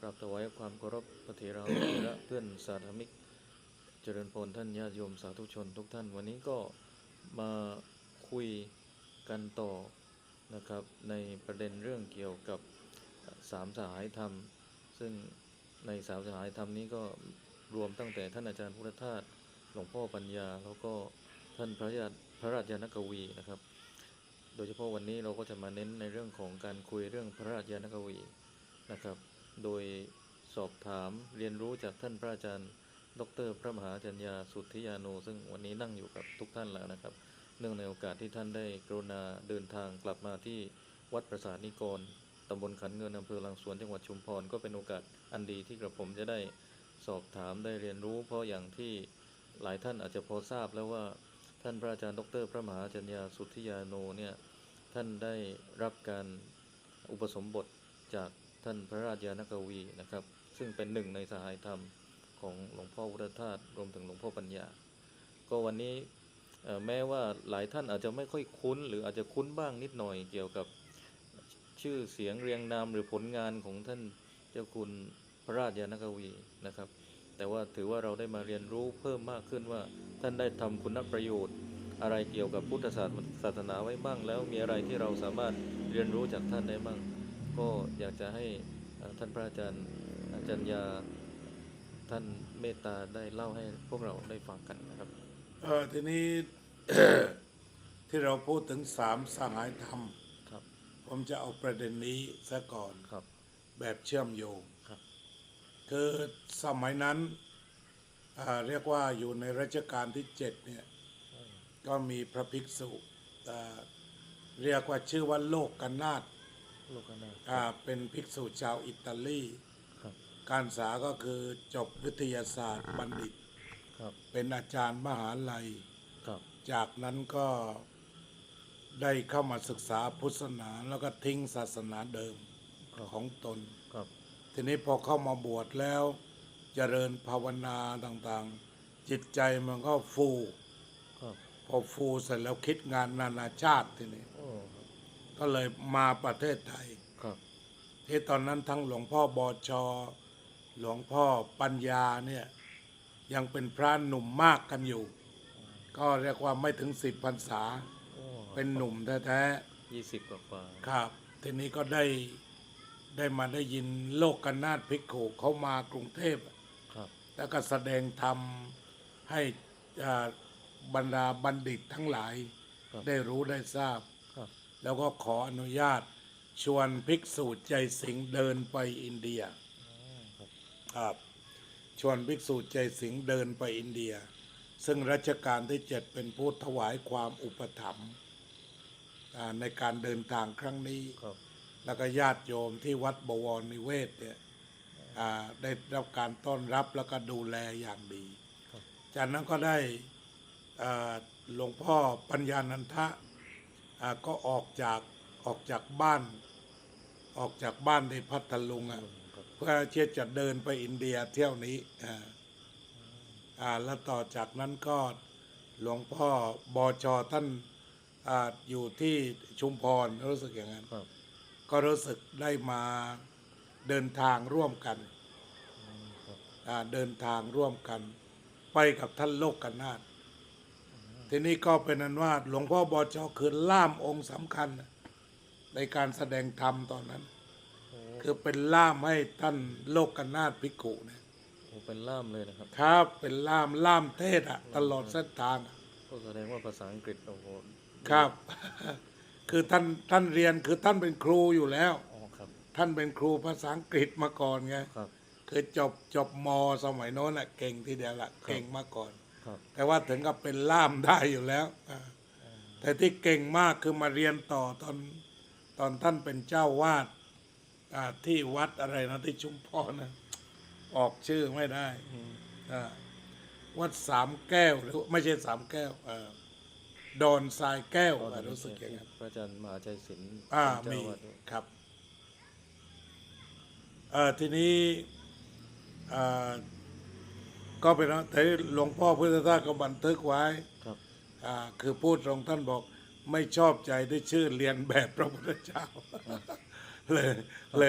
กราบถวายความเคารพพระเถระและเพื่อนสาธมิก เจริญพรท่านญาติโยมสาธุชนทุกท่าน วันนี้ก็มาคุยกันต่อนะครับ ในประเด็นเรื่องเกี่ยวกับสามสหายธรรม ซึ่งในสามสหายธรรมนี้ก็รวมตั้งแต่ท่านอาจารย์พุทธทาสหลวงพ่อปัญญา แล้วก็ท่านพระญาติพระราชยานกวีนะครับ โดยเฉพาะวันนี้เราก็จะมาเน้นในเรื่องของการคุยเรื่องพระราชยานกวีนะครับ โดยสอบถามเรียนรู้จากท่านพระอาจารย์ ดร พระมหาจัญญาสุทธิยาโนซึ่งวันนี้นั่งอยู่กับทุกท่านแล้วนะครับ เนื่องในโอกาสที่ท่านได้กรุณาเดินทางกลับมาที่วัดประสาทนิกรตำบลขันเงินอำเภอลังสวนจังหวัดชุมพรก็เป็นโอกาสอันดีที่กระผมจะได้สอบถามได้เรียนรู้ เพราะอย่างที่หลายท่านอาจจะพอทราบแล้วว่าท่านพระอาจารย์ดร พระมหาจัญญาสุทธิยาโนเนี่ยท่านได้รับการอุปสมบทจาก ท่านพระราชยานกวีนะครับ ซึ่งเป็นหนึ่งในสหายธรรมของหลวงพ่อวุฒทาสรวมถึงหลวงพ่อปัญญา ก็วันนี้แม้ว่าหลายท่านอาจจะไม่ค่อยคุ้น หรืออาจจะคุ้นบ้างนิดหน่อยเกี่ยวกับชื่อเสียงเรียงนามหรือผลงานของท่านเจ้าคุณพระราชยานกวีนะครับ แต่ว่าถือว่าเราได้มาเรียนรู้เพิ่มมากขึ้นว่าท่านได้ทำคุณประโยชน์ อะไรเกี่ยวกับพุทธศาสนาศาสนาไว้บ้างแล้วมีอะไรที่เราสามารถเรียนรู้จากท่านได้บ้าง ก็อยากจะให้เอ่อท่านพระอาจารย์อาจารย์ยาท่านเมตตาได้เล่าให้พวกเราได้ฟังกันนะครับเออทีนี้ที่เราพูดถึงสามสหายธรรมครับ ผมจะเอาประเด็นนี้ซะก่อนครับ แบบเชื่อมโยงครับคือสมัยนั้นอ่าเรียกว่าอยู่ในรัชกาลที่เจ็ดเนี่ยก็มีพระภิกษุอ่าเรียกว่าชื่อว่าโลกกันนาต โลกนาถอ่าเป็นภิกษุชาวอิตาลีครับ การศึกษาก็คือจบวิทยาศาสตร์บัณฑิต ครับเป็นอาจารย์มหาลัย ครับจากนั้นก็ได้เข้ามาศึกษาพุทธศาสนาแล้วก็ทิ้งศาสนาเดิมครับของตน ครับทีนี้พอเข้ามาบวชแล้วเจริญภาวนาต่างๆ จิตใจมันก็ฟู ครับพอฟูเสร็จแล้วคิดงานนานาชาติทีนี้ โอ้ครับ ก็เลยมาประเทศไทยครับ ที่ตอนนั้นทั้งหลวงพ่อบอชอหลวงพ่อปัญญาเนี่ยยังเป็นพระหนุ่มมากกันอยู่ ก็เรียกว่าไม่ถึงสิบพรรษาโอ้เป็นหนุ่มแท้ๆยี่สิบกว่ากว่าครับ ทีนี้ก็ได้ได้มาได้ยินโลกกันนาถภิกขุเขามากรุงเทพครับ แล้วก็แสดงธรรมให้อ่าบรรดาบัณฑิตทั้งหลายครับได้รู้ได้ทราบครับ แล้วก็ขออนุญาตชวนภิกษุใจสิงห์เดินไปอินเดียอ๋อครับครับชวนภิกษุใจสิงห์เดินไปอินเดีย ซึ่งรัชกาลที่เจ็ดเป็นผู้ถวายความอุปถัมภ์อ่าในการเดินทางครั้งนี้ครับแล้วก็ญาติโยมที่วัดบวรนิเวศเนี่ยอ่าได้รับการต้อนรับแล้วก็ดูแลอย่างดีครับจากนั้นก็ได้อ่าหลวงพ่อปัญญานันทะอ่า ก็ออกจากออกจากบ้าน ออกจากบ้านในพัทลุงอะครับเพื่อที่จะเดินไปอินเดียเที่ยวนี้อ่าอ่าแล้วต่อจากนั้นก็หลวงพ่อบอชอท่านอาอยู่ที่ชุมพรรู้สึกอย่างนั้นครับก็รู้สึกได้มาเดินทางร่วมกันอืมครับอ่าเดินทางร่วมกัน ไปกับท่านโลกกันนาถ ทีนี้ก็เป็นนั้นว่าหลวงพ่อบอชอคือล่ามองค์สำคัญ ในการแสดงธรรมตอนนั้นโอ้คือเป็นล่ามให้ท่านโลกกันนาถภิกขุเนี่ยโหเป็นล่ามเลยนะครับ ครับ เป็นล่ามล่ามเทศอะตลอดเส้นทางอะก็แสดงว่าภาษาอังกฤษโอ้โหครับ คือท่านท่านเรียนคือท่านเป็นครูอยู่แล้ว อ๋อครับ ท่านเป็นครูภาษาอังกฤษมาก่อนไงครับ คือจบจบมสมัยโน้นแหละเก่งทีเดียวละเก่งมาก่อนครับ แต่ว่าถึงกับเป็นล่ามได้อยู่แล้วอ่าแต่ที่เก่งมากคือมาเรียนต่อตอนตอนท่านเป็นเจ้าวาดอ่าที่วัดอะไรนะที่ชุมพรนะออกชื่อไม่ได้อืมอ่าวัดสามแก้วหรือไม่ใช่สามแก้วอ่าดอนทรายแก้วตอนอ่านั้นรู้สึกอย่างนั้นพระอาจารย์มหาใจศิลป์อ่าเป็นมีเจ้าวาดด้วยครับเอ่อทีนี้อ่า ก็เป็นว่าแต่หลวงพ่อพุทธทาสก็บันทึกไว้ครับอ่าคือพูดตรงท่านบอกไม่ชอบใจที่ชื่อเรียนแบบพระพุทธเจ้าเลยเลย